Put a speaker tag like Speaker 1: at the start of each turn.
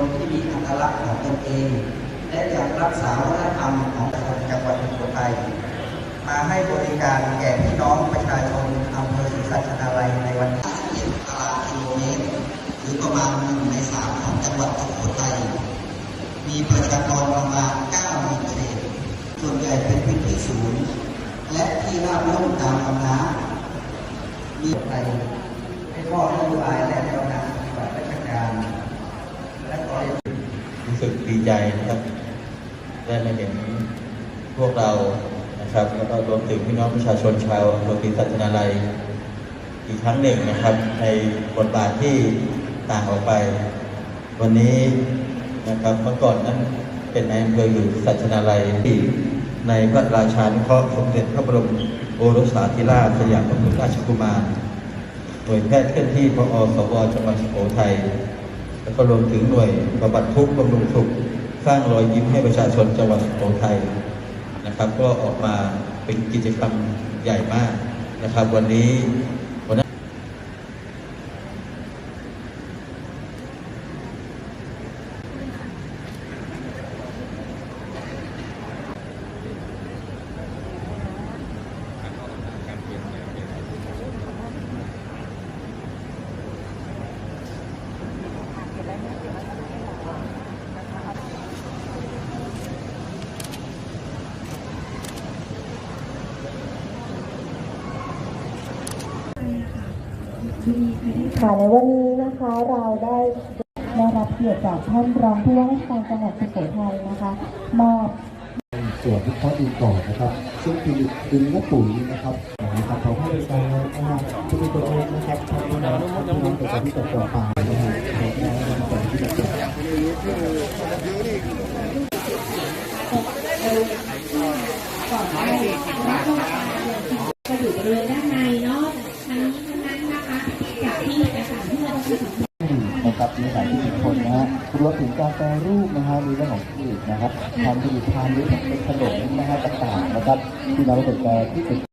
Speaker 1: นที่มีอัตลักษณ์ของตนเอง และยังรักษาวัฒนธรรมของจังหวัดสุโขทัยมาให้บริการแก่พี่น้องประชาชนอำเภอศรีสัชนาลัยในวันที่11ตารางกิโลเมตรหรือประมาณหนึ่งในสามของจังหวัดสุโขทัยมีประชากรประมาณ9หมื่นเศษส่วนใหญ่เป็นพื้นที่สูงและที่ราบลุ่มตามลำน้ำมีไท รู้
Speaker 2: สึกดีใจนะครับ ได้มาเห็นพวกเรานะครับ แล้วก็รวมถึงพี่น้องประชาชนชาวอำเภอศรีสัชนาลัย อีกครั้งหนึ่งนะครับ ในบทบาทที่ต่างออกไป วันนี้นะครับเมื่อก่อนนั้นเป็นนายอำเภออยู่สัชนาลัยที่ในพระราชานุเคราะห์สมเด็จพระบรมโอรสาธิราชสยามพระพุทธราชกุมารหน่วยแพทย์เคลื่อนที่พอสวจังหวัดสุโขทัย แล้วก็รวมถึงหน่วยบำบัดทุกข์บำรุงสุข สร้างรอยยิ้มให้ประชาชนจังหวัดสุโขทัยนะครับ ก็ออกมาเป็นกิจกรรมใหญ่มากนะครับ วันนี้วันนั้น
Speaker 3: ค่ะในวันนี้นะคะเราได้ได้รับเกียรติจากท่านรองผู้ว่าราชการจังหวัดสุโขทัยนะคะมอบ
Speaker 4: ส่วนที่เขาดินก่อนนะครับ ซึ่งคือดินและปุ๋ยนะครับนะครับขอให้บริการนะครับทุกตัวเองนะครับทำงานทำงานประจำที่ตกต่อไปนะครับขอให้เราประจำที่ตกต่อ
Speaker 5: ก็อยู่บริเวณด้านในเนาะทั้งนี้ทั้งนั้นนะคะจากที่เอกสารที่เราจะสัมภาษณ์
Speaker 4: ในสายที่คนนะฮะรวมถึงการแปรรูปนะฮะมีเรื่องของผลิตนะครับทำผลิตภัณฑ์หรือเป็นขนมนะฮะต่างๆนะครับที่เราเปิดแปรที่เป็น